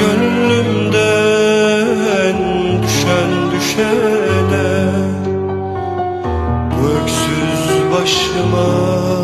gönlümden düşen düşene. Bu öksüz başıma